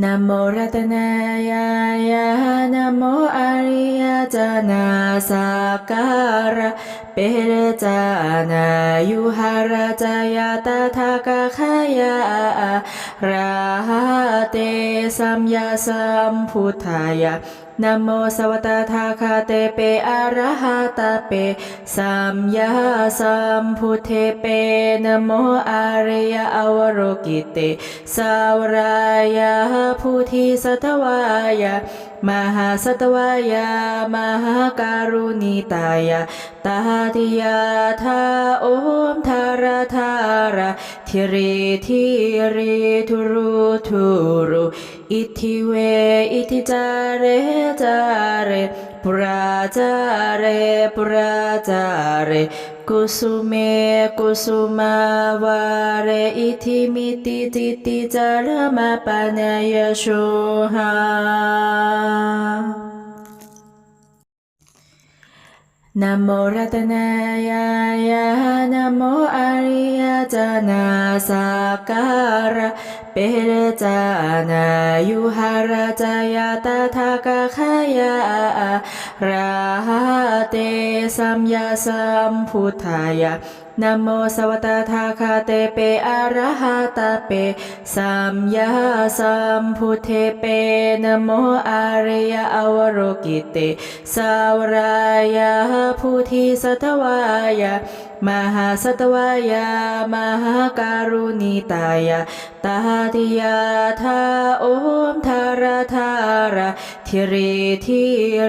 นะโมรัตนายายานะโมอ เปเรจานายุหาราจายาตถากาขายาราเตสัมยาสัมพุทธายะนโมสวตทาคาเตเปอะระหะตะเปสัมยาสัมพุทเทเปนโมอาริยอวโรกิเตสาวรายาผู้ที่สัตวายา มหาสัตวายามหาการุณิตายาตาทิยาทาโอมทาราทาราทิริทิริทุรุทุรุอิทิเวอิทิจาเรจาเรปราจาเรปราจาเร กุสุเมกุสุมาวาเรอิทิมิติติติจารมาปานายโชหา นโมรัตนายายานโมอริยจนาสักการะเปรจานายุหราจายตาทากาขายาราเตสัมยาสัมพุทธายา นโมสวตทาคาเตเปอะระหะตะเปสัมยาสัมพุทเทเปนโมอาริยอวโรกิเตสาวรายาพุทธิสัตวายา มหาสัตวายามหาการุณิตายาตาทิยาทาโอมทาราทาราทิริทิ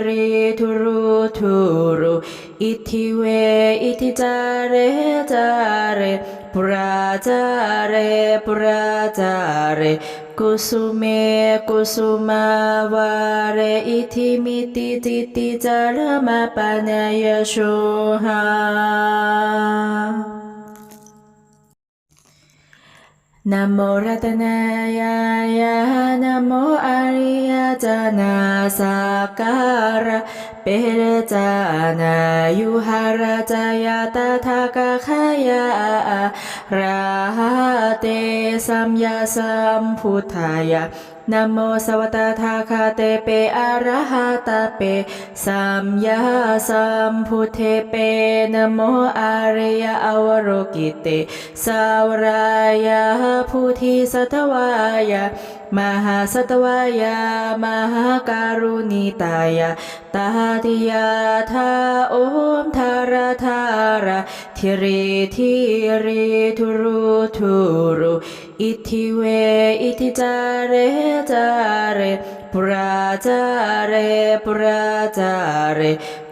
ริทุรุทุรุอิทิเวอิทิจาเรจาเรปราจาเรปราจาเร कुसुमे कुसुमावारे इथिमिति तिति चरमपनयशोः नमो रतनायाय नमो अर्यजनासाकार เปรัตนายาอยจานาสักการะเรจานายุหาราจายาตถากาขายาราเตสัมยาสัมพุทธายะนโมสวตทาคาเตเปอะระหะตะเปสัมยาสัมพุทเทเปนโมอาริยอวโรกิเตสาวรายาผู้ที่สัตวายา มหาสัตวายามหาการุณิตายาตาทิยาทาโอมทาราทาราทิริทิริทุรุทุรุอิทิเวอิทิจาเรจาเรปราจาเรปราจาเร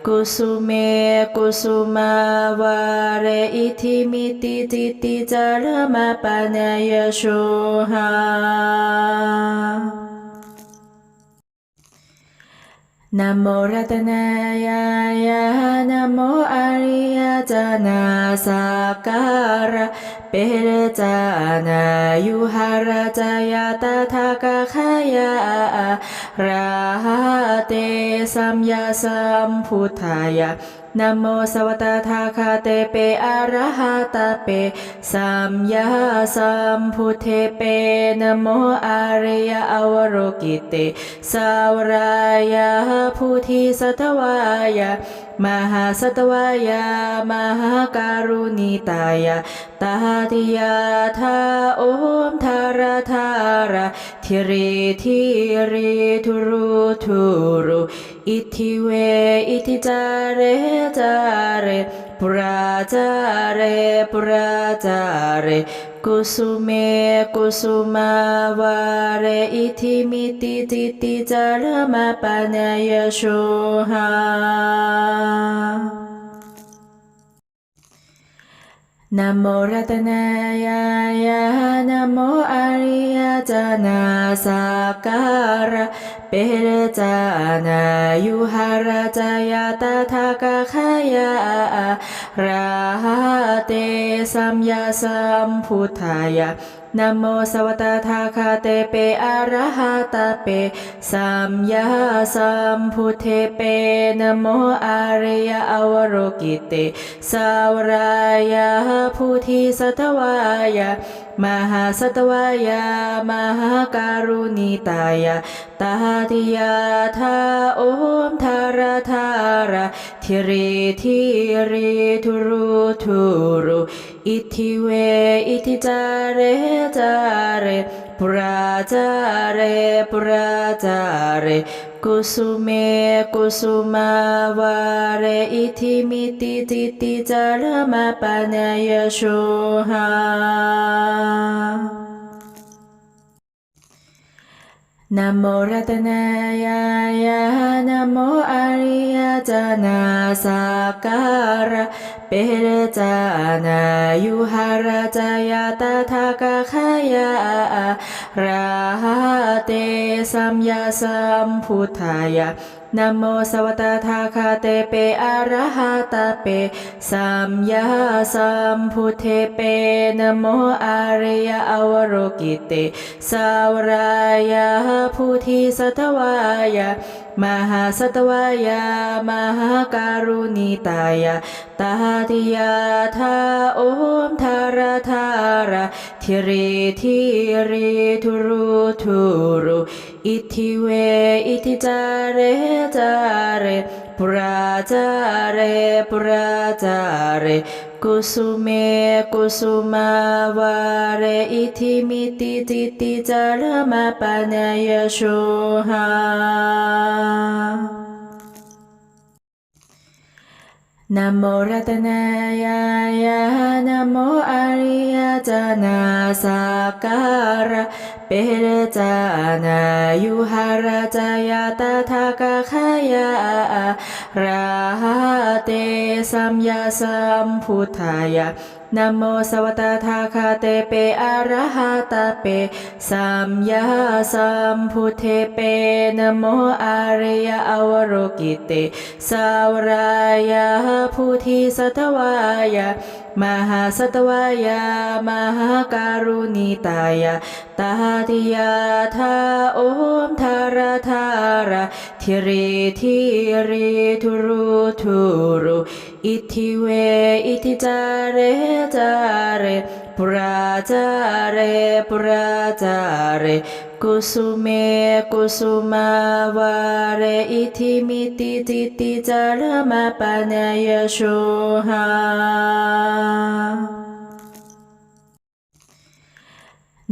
กุสุเมกุสุมาวาเรอิทิมิติจิติจารมาปานายโชหา นะโมรัตนายายานะโมอาริยจนาสักการะเปเรจานายุหราจายาตถากาขายาราเตสัมยาสัมพุทธายา นะโมสวตทาคาเตเปอะระหะตะเปสัมยาสัมพุทเทเปนะโมอาริยอวโรกิเตสาวรายาผู้ที่สัตวายามหาสัตวายามหาการุณิตายาตาทิยาทาโอมทาราทาราทิริทิริทุรุทุรุ อิทิเว อิทิจาเรจาเรปราจาเรปราจาเรกุสุเมกุสุมาวาเรอิทิมิติติติจารมาปัญญาโชหา นะโมรัตนายายานะโมอริยจนาสักการะเปรจานายุหราจายาตถากาขยาราหะ เตสัมยาสัมพุทธายะนะโมสวตทาคาเตเปอะระหะตะเปสัมยาสัมพุทเทเปนะโมอาริยอวโรกิเตสาวรายาพุทธิสัตวายา มหาสัตวายามหาการุณิตายาตาติยาธาโอมทาราธาราทิริทิริทุรุทุรุอิทิเวอิทิจาเรจาเร ปุราจาเรปุราจาเรกุสุ เมกุสุมาวาอิทิมิติติติจาราปายาตายายานะโมอาริยานาสักการะเรจานายุหาราจายาตถากาขายาราเตสัมยาสัมพุทธายะนโมสวตทาคาเตเปอะระหะตะเปสัมยาสัมพุทเทเปนโมอาริยอวโรกิเตสาวรายาพุทธิสัตวายา มหาสัตวายามหาการุณิตายาตาติยาธาโอมทาราธาราทิริทิริทุรุทุรุอิทิเวอิทิจาเรจาเรปุราจาเรปุราจาเร กุสุเมกุสุมาวาเรอิทิมิติติติจารมาปานายโชหานะโมรัตนายายานะโมอาริยจนาสักการะ เปรจานายุหาราจายาตถากาขายาราเตสัมยาสัมพุทธายา นโมสวตทาคาเตเปอะระหะตะเปสัมยาสัมพุทเทเปนโมอาริยอวโรกิเตสาวรายาพุทธิสัตวายามหาสัตวายามหาการุณิตายาตาติยาธาโอมทาราธาราทิริทิริทุรุทุรุ อิทิเว อิทิจาเรจาเรปุราจาเรปุราจาเรกุสุเมกุสุมาวาเรอิทิมิติจิติจารมาปานายโชหา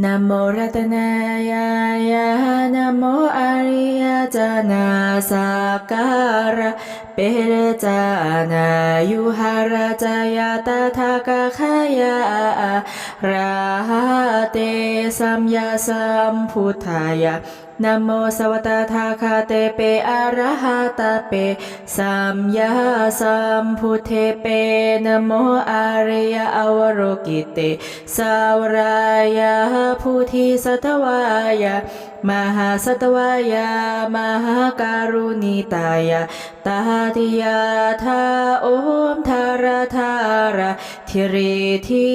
นโมรัตนายายานโมอริยจนาสักการะเปรจานายุหราจายาตถากาขยาราเตสัมยาสัมพุทธายา นะโมสวตทาคาเตเปอะระหะตะเปสัมยาสัมพุทเทเปนะโมอาริยอวโรกิเตสาวรายาพุทธิสัตวายามหาสัตวายามหาการุณิตายาตาติยาธาโอมทาราธาราทิริทิ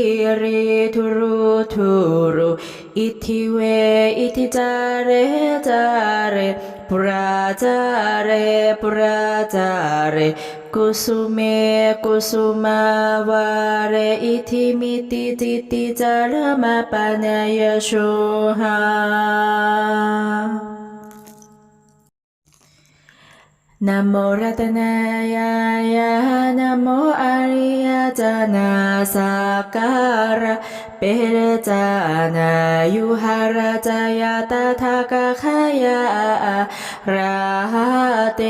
ริทุรุทุรุ อิทิเว อิทิจาเรจาเรปุราจาเรปุราจาเรกุสุเมกุสุมาวาเรอิทิมิติติติจารมาปานายโชหานะโมรัตนายายานะโมอริยจานาสักการะเปรจานายุหาราจายาตถากาขายาราเต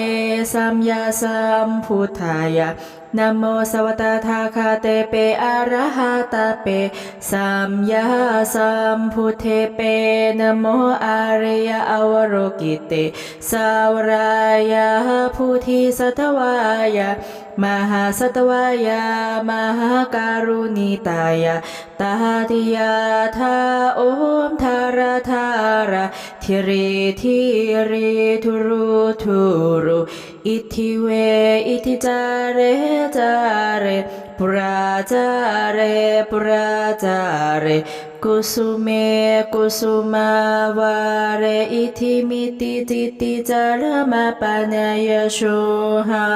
สัมยาสัมพุทธายะนโมสวตทาคาเตเปอะระหะตะเปสัมยาสัมพุทเทเปนโมอาริยอวโรกิเตสาวรายาพุทธิสัตวายา มหาสตวายามหาการุณิตายาตาติยาธาโอมทาราธาราทิริทิริทุรุทุรุอิทิเวอิทิจาเรจาเรปุราจาเรปุราจาเร กุสุเมกุสุมาวาเรอิทิมิติติติจารมาปานายโชหา